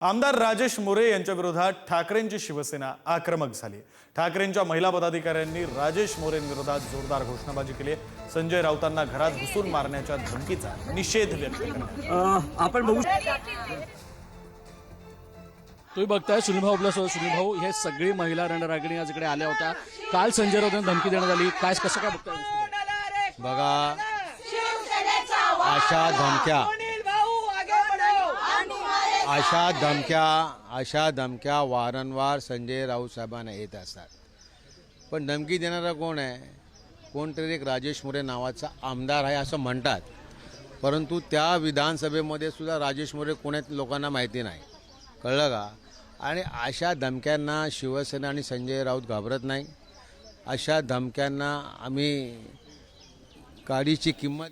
आमदार राजेश मोरे यांच्या विरोधात ठाकरेंची शिवसेना आक्रमक झाली ठाकरेंच्या महिला पदाधिकाऱ्यांनी राजेश मोरेंविरोधात जोरदार घोषणाबाजी केली. संजय राऊतांना घरात घुसून मारण्याच्या धमकीचा निषेध व्यक्त. अ, आपण बघू तुम्ही बघताय सुनील भाऊ आपल्यासोबत सुनील भाऊ हे सगळी महिला रणरागिणी आज इकडे आल्या होत्या काल संजय राऊत यांना धमकी देण्यात आली काय कसं काय बघताय? बघा अशा धमक्या अशा धमक्या अशा धमक्या वारंवार संजय राऊत साहेबांना येत असतात. पण धमकी देणारा कोण आहे? कोणतरी एक राजेश मोरे नावाचा आमदार आहे असं म्हणतात. परंतु त्या विधानसभेमध्ये सुद्धा राजेश मोरे कोण्यात लोकांना माहिती नाही. कळलं का? आणि अशा धमक्यांना शिवसेना आणि संजय राऊत घाबरत नाही. अशा धमक्यांना आम्ही काडीची किंमत